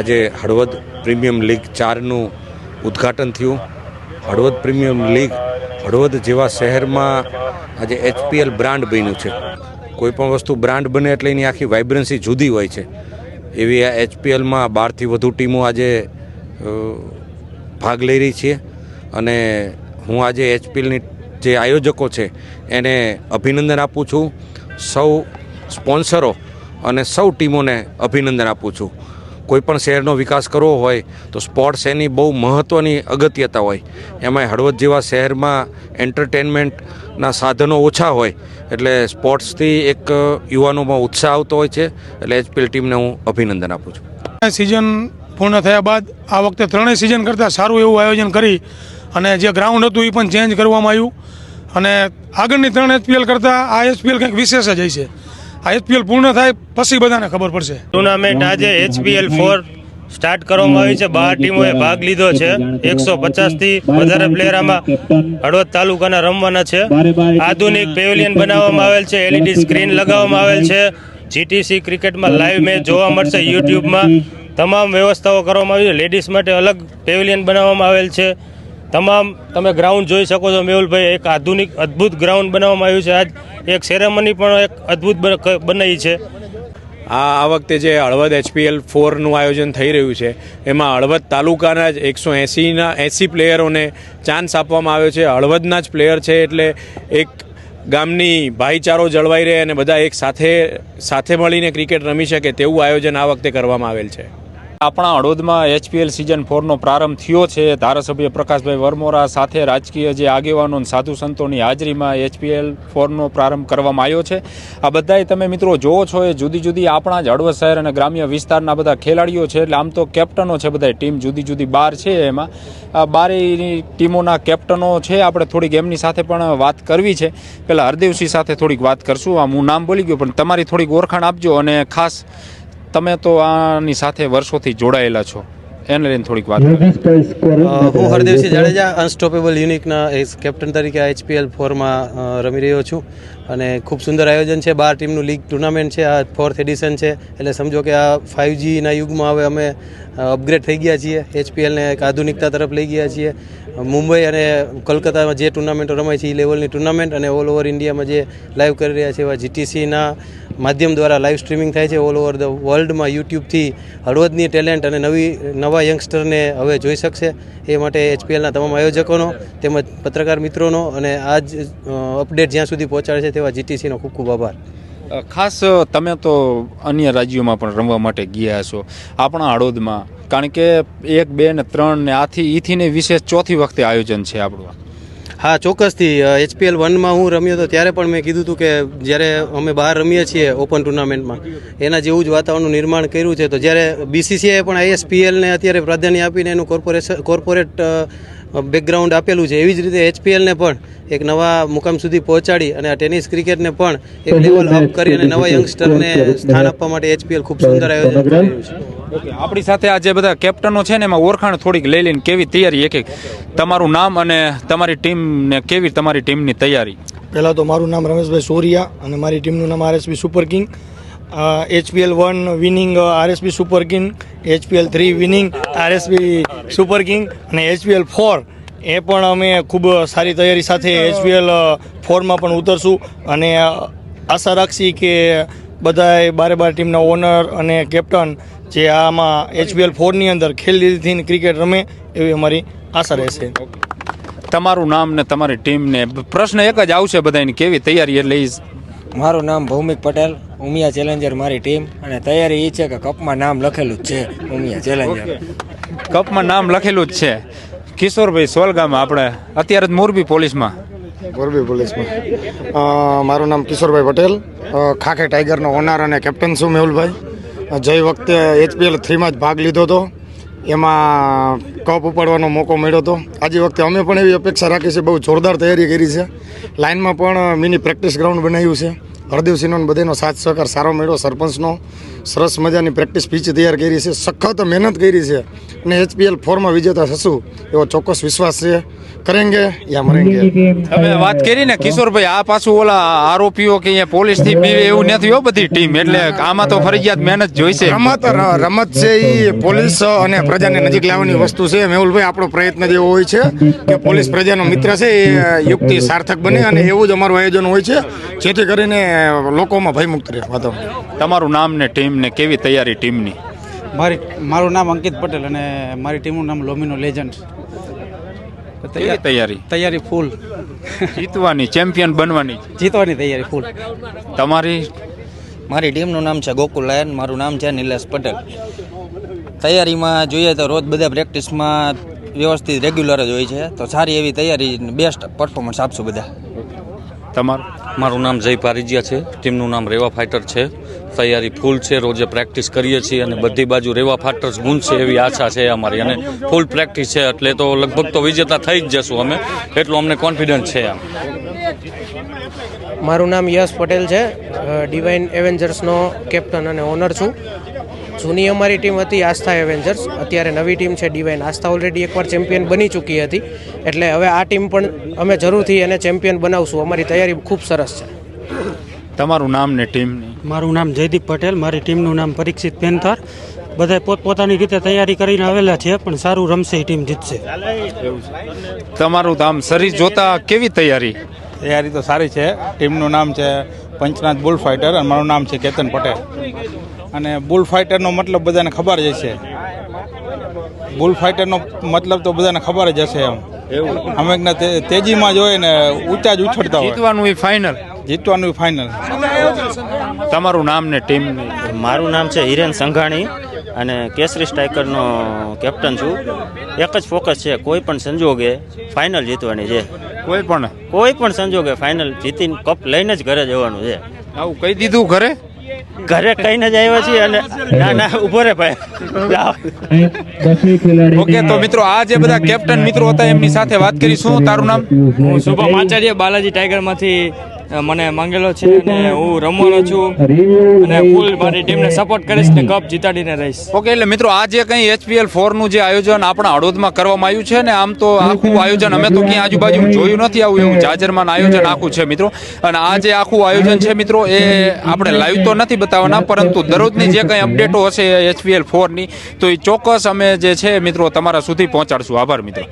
આજે Halvad premium league ચારનું ઉદ્ઘાટન થયું. હળવદ પ્રીમિયમ લીગ હળવદ જેવા શહેરમાં આજે એચપીએલ બ્રાન્ડ બન્યું છે. કોઈ પણ વસ્તુ બ્રાન્ડ બને એટલે એની આખી વાઇબ્રન્સી જુદી હોય છે. એવી આ એચપીએલમાં બારથી વધુ ટીમો આજે ભાગ લઈ રહી છે અને હું આજે એચપીએલની જે આયોજકો છે એને અભિનંદન આપું છું. સૌ સ્પોન્સરો અને સૌ ટીમોને અભિનંદન આપું છું. કોઈ પણ શહેરનો વિકાસ કરવો હોય તો સ્પોર્ટ્સ એની બહુ મહત્ત્વની અગત્યતા હોય. એમાં હળવદ જેવા શહેરમાં એન્ટરટેનમેન્ટના સાધનો ઓછા હોય એટલે સ્પોર્ટ્સથી એક યુવાનોમાં ઉત્સાહ આવતો હોય છે. એટલે એચપીએલ ટીમને હું અભિનંદન આપું છું. સિઝન પૂર્ણ થયા બાદ આ વખતે ત્રણેય સિઝન કરતાં સારું એવું આયોજન કરી અને જે ગ્રાઉન્ડ હતું એ પણ ચેન્જ કરવામાં આવ્યું. અને આગળની ત્રણ એચપીએલ કરતાં આ એચપીએલ કંઈક વિશેષ જ હશે. આ એચપીએલ પૂર્ણ થાય પછી બધાને ખબર પડશે. ટુર્નામેન્ટ આજે એચપીએલ ફોર સ્ટાર્ટ કરવામાં આવી છે. બાર ટીમોએ ભાગ લીધો છે. એકસો પચાસથી વધારે પ્લેયર આમાં હળવદ તાલુકાના રમવાના છે. આધુનિક પેવેલિયન બનાવવામાં આવેલ છે. એલઈડી સ્ક્રીન લગાવવામાં આવેલ છે. જીટીસી ક્રિકેટમાં લાઈવ મેચ જોવા મળશે. યુટ્યુબમાં તમામ વ્યવસ્થાઓ કરવામાં આવી છે. લેડીઝ માટે અલગ પેવેલિયન બનાવવામાં આવેલ છે. તમામ તમે ગ્રાઉન્ડ જોઈ શકો છો મેહુલભાઈ, એક આધુનિક, અદ્ભુત ગ્રાઉન્ડ બનાવવામાં આવ્યું છે. આજ એક સેરેમની પણ એક અદ્ભુત બન- બનાવી છે. આ આ વખતે જે હળવદ એચપીએલ ફોરનું આયોજન થઈ રહ્યું છે, એમાં હળવદ તાલુકાના જ એકસો એંસીના એંસી પ્લેયરોને ચાન્સ આપવામાં આવ્યો છે. હળવદના જ પ્લેયર છે એટલે એક ગામની ભાઈચારો જળવાઈ રહે અને બધા એક સાથે સાથે મળીને ક્રિકેટ રમી શકે તેવું આયોજન આ વખતે કરવામાં આવેલ છે. આપણા હળોદમાં એચપીએલ સિઝન ફોરનો પ્રારંભ થયો છે. ધારાસભ્ય પ્રકાશભાઈ વરમોરા સાથે રાજકીય જે આગેવાનો સાધુ સંતોની હાજરીમાં એચપીએલ ફોરનો પ્રારંભ કરવામાં આવ્યો છે. આ બધાય તમે મિત્રો જોવો છો, એ જુદી જુદી આપણા જ હળવદ શહેર અને ગ્રામ્ય વિસ્તારના બધા ખેલાડીઓ છે. એટલે આમ તો કેપ્ટનો છે બધા ટીમ જુદી જુદી બાર છે એમાં. આ બારેયની ટીમોના કેપ્ટનો છે. આપણે થોડીક એમની સાથે પણ વાત કરવી છે. પહેલાં હરદેવસિંહ સાથે થોડીક વાત કરશું. આમ હું નામ બોલી ગયો, પણ તમારી થોડીક ઓળખાણ આપજો અને ખાસ તમે તો આની સાથે વર્ષોથી જોડાયેલા છો. એને લઈને થોડીક વાત કરો. હું હરદેવસિંહ જાડેજા અનસ્ટોપેબલ યુનિકના કેપ્ટન તરીકે એચપીએલ ફોરમાં રમી રહ્યો છું. અને ખૂબ સુંદર આયોજન છે. બાર ટીમનું લીગ ટુર્નામેન્ટ છે. આ ફોર્થ એડિશન છે. એટલે સમજો કે આ ફાઇવજીના યુગમાં હવે અમે અપગ્રેડ થઈ ગયા છીએ. એચપીએલને એક આધુનિકતા તરફ લઈ ગયા છીએ. મુંબઈ અને કોલકાતામાં જે ટુર્નામેન્ટો રમાય છે એ લેવલની ટુર્નામેન્ટ અને ઓલ ઓવર ઇન્ડિયામાં જે લાઈવ કરી રહ્યા છે એવા જીટીસીના માધ્યમ દ્વારા લાઈવ સ્ટ્રીમિંગ થાય છે ઓલ ઓવર ધ વર્લ્ડમાં યુટ્યુબથી હળવદની ટેલેન્ટ અને નવી, નવા યંગસ્ટરને હવે જોઈ શકશે. એ માટે એચપીએલના તમામ આયોજકોનો તેમજ પત્રકાર મિત્રોનો અને આજ અપડેટ જ્યાં સુધી પહોંચાડે છે તેવા જીટીસીનો ખૂબ ખૂબ આભાર. ખાસ તમે તો અન્ય રાજ્યોમાં પણ રમવા માટે ગયા છો આપણા હળવદમાં કારણ કે એક બે ને ત્રણ ને આથી ઈથી ને વિશેષ ચોથી વખતે આયોજન છે આપણું હા ચોક્કસથી એચપીએલ વનમાં હું રમ્યો હતો ત્યારે પણ મેં કીધું હતું કે જ્યારે અમે બહાર રમીએ છીએ ઓપન ટુર્નામેન્ટમાં એના જેવું જ વાતાવરણનું નિર્માણ કર્યું છે. તો જ્યારે બીસીસીઆઈએ પણ આઈએસપીએલને અત્યારે પ્રાધાન્ય આપીને એનું કોર્પોરેશન કોર્પોરેટ બેકગ્રાઉન્ડ આપેલું છે. એવી જ રીતે એચપીએલને પણ એક નવા મુકામ સુધી પહોંચાડી અને આ ટેનિસ ક્રિકેટને પણ એક લેવલ અપ કરી અને નવા યંગસ્ટરને સ્થાન આપવા માટે એચપીએલ ખૂબ સુંદર આયોજન કર્યું છે. આપણી સાથે આ જે બધા કેપ્ટનો છે ને એમાં ઓળખાણ થોડીક લઈ લઈને કેવી તૈયારી એક એક? તમારું નામ અને તમારી ટીમને કેવી તમારી ટીમની તૈયારી? પહેલાં તો મારું નામ રમેશભાઈ સોરિયા અને મારી ટીમનું નામ RSB super king. HPL one winning RSB super king, HPL three winning, RSB super king અને એચપીએલ ફોર. એ પણ અમે ખૂબ સારી તૈયારી સાથે એચપીએલ ફોરમાં પણ ઉતરશું. અને આશા રાખશી કે બધાય બારે બાર ટીમના ઓનર અને કેપ્ટન જે આમાં એચપીએલ ફોરની અંદર ખેલીથી ક્રિકેટ રમે એવી અમારી આશા રહેશે. તમારું નામ ને તમારી ટીમને પ્રશ્ન એક જ આવશે બધાની કેવી તૈયારી એટલે ઈ મારું નામ ભૌમિક પટેલ ઉમિયા ચેલેન્જર મારી ટીમ અને તૈયારી એ છે કે કપમાં નામ લખેલું જ છે ઉમિયા ચેલેન્જર કપમાં નામ લખેલું જ છે. કિશોરભાઈ સોલગામાં આપણે અત્યારે જ મોરબી પોલીસમાં. મોરબી પોલીસમાં. મારું નામ કિશોરભાઈ પટેલ. ખાખે ટાઈગરનો ઓનર અને કેપ્ટન છું મેહુલભાઈ. જઈ વખતે એચપીએલ થ્રીમાં જ ભાગ લીધો હતો. એમાં કપ ઉપાડવાનો મોકો મળ્યો હતો. આજે વખતે અમે પણ એવી અપેક્ષા રાખી છે, બહુ જોરદાર તૈયારી કરી છે. લાઇનમાં પણ મિની પ્રેક્ટિસ ગ્રાઉન્ડ બનાવ્યું છે. હરદેવસિંહનો બધાનો સાથ સહકાર સારો મળ્યો, સરપંચનો. સરસ મજાની પ્રેક્ટિસ પીચ તૈયાર કરી છે સખત મહેનત કરી છે અને એચપીએલ ફોરમાં વિજેતા થશું એવો ચોક્કસ વિશ્વાસ છે. કરેંગે યા મરેંગે? હવે વાત કરી ને કિશોરભાઈ આ પાછું ઓલા આરોપીઓ કે અહીંયા પોલીસથી બીવે એવું નથી હો બધી ટીમ એટલે આમાં તો ફરજિયાત મહેનત જોઈશે. રમત રમત છે એ પોલીસ અને પ્રજાને નજીક લાવવાની વસ્તુ છે. મેહુલભાઈ આપણો પ્રયત્ન જ એવો હોય છે કે પોલીસ પ્રજાનો મિત્ર છે એ યુક્તિ સાર્થક બને અને એવું જ અમારું આયોજન હોય છે. જેથી કરીને લોકોમાં ભયમુક્ત રહે વાતો તમારું નામ ને ટીમ ને કેવી તૈયારી ટીમની? મારી મારું નામ અંકિત પટેલ અને મારી ટીમનું નામ લોમિનો લેજન્ડ કેવી તૈયારી તૈયારી? ફૂલ જીતવાની ચેમ્પિયન બનવાની? જીતવાની તૈયારી ફૂલ તમારી? મારી ટીમનું નામ છે ગોકુલ લાયન મારું નામ છે નિલેશ પટેલ. તૈયારીમાં જોઈએ તો રોજ બધા પ્રેક્ટિસમાં વ્યવસ્થિત રેગ્યુલર જ હોય છે. તો સારી એવી તૈયારી બેસ્ટ પરફોર્મન્સ આપશું બધા. તમારું? મારું નામ જય પારિજિયા છે. ટીમનું નામ રેવા ફાઇટર છે. તૈયારી ફૂલ છે, રોજે પ્રેક્ટિસ કરીએ છીએ અને બધી બાજુ રેવા ફાટર્સ ગુંજશે એવી આશા છે અમારી. અને ફૂલ પ્રેક્ટિસ છે એટલે તો લગભગ તો વિજેતા થઈ જ જશું અમે, એટલું અમને કોન્ફિડન્સ છે આમ મારું નામ યશ પટેલ છે. ડિવાઇન એવેન્જર્સનો કેપ્ટન અને ઓનર છું. જૂની અમારી ટીમ હતી આસ્થા એવેન્જર્સ અત્યારે નવી ટીમ છે ડિવાઇન આસ્થા ઓલરેડી એકવાર ચેમ્પિયન બની ચૂકી હતી. એટલે હવે આ ટીમ પણ અમે જરૂરથી એને ચેમ્પિયન બનાવશું. અમારી તૈયારી ખૂબ સરસ છે. તમારું નામ ને ટીમની મારું નામ જયદીપ પટેલ મારી ટીમનું નામ પરીક્ષિત પેન્થર. બધા પોતપોતાની રીતે તૈયારી કરીને આવેલા છે પણ સારું રમશે એ ટીમ જીતશે. તમારું નામ શરીર જોતા કેવી તૈયારી? તૈયારી તો સારી છે. ટીમનું નામ છે પંચનાથ બુલ ફાઇટર અને મારું નામ છે કેતન પટેલ. અને બુલ ફાઇટરનો મતલબ બધાને ખબર જ હશે. બુલ ફાઇટરનો મતલબ તો બધાને ખબર જ હશે એમ. અમે તે- તેજીમાં જોઈએ ને ઊંચા જ ઉછળતા હોય. જીતવાનું એ ફાઇનલ જીતવાનું ફાઇનલ તમારું નામ ને ટીમ મારું નામ છે હિરેન સંઘાણી અને કેસરી સ્ટ્રાઇકરનો કેપ્ટન છું. એક જ ફોકસ છે કોઈ પણ સંજોગે ફાઇનલ જીતવાની છે. કોઈ પણ? કોઈ પણ સંજોગે ફાઇનલ જીતીને કપ લઈને જ ઘરે જવાનું છે. આવું કહી દીધું ઘરે? ઘરે કહીને જ આવ્યા છીએ અને ના ના ઊભો રે ભાઈ. ઓકે તો મિત્રો આ જે બધા કેપ્ટન મિત્રો હતા એમની સાથે વાત કરી શું તારું નામ? હું શુભમ આચાર્ય બાલાજી ટાઈગરમાંથી અ, મને માંગેલો છે અને હું રમવાનો છું. અને ફૂલ મારી ટીમને સપોર્ટ કરીશ ને કપ જીતાડીને રહીશ. ઓકે એટલે મિત્રો, આ જે કંઈ એચપીએલનું જે આયોજન આપણા હળવદમાં કરવામાં આવ્યું છે ને આમ તો આખું આયોજન અમે તો ક્યાં આજુબાજુ જોયું નથી આવું એવું. જાજરમાં આયોજન આખું છે મિત્રો. અને આ જે આખું આયોજન છે મિત્રો, એ આપણે લાઈવ તો નથી બતાવવાના, પરંતુ દરરોજની જે કંઈ અપડેટો હશે એચપીએલની, તો એ ચોક્કસ અમે જે છે મિત્રો તમારા સુધી પહોંચાડશું. આભાર મિત્રો.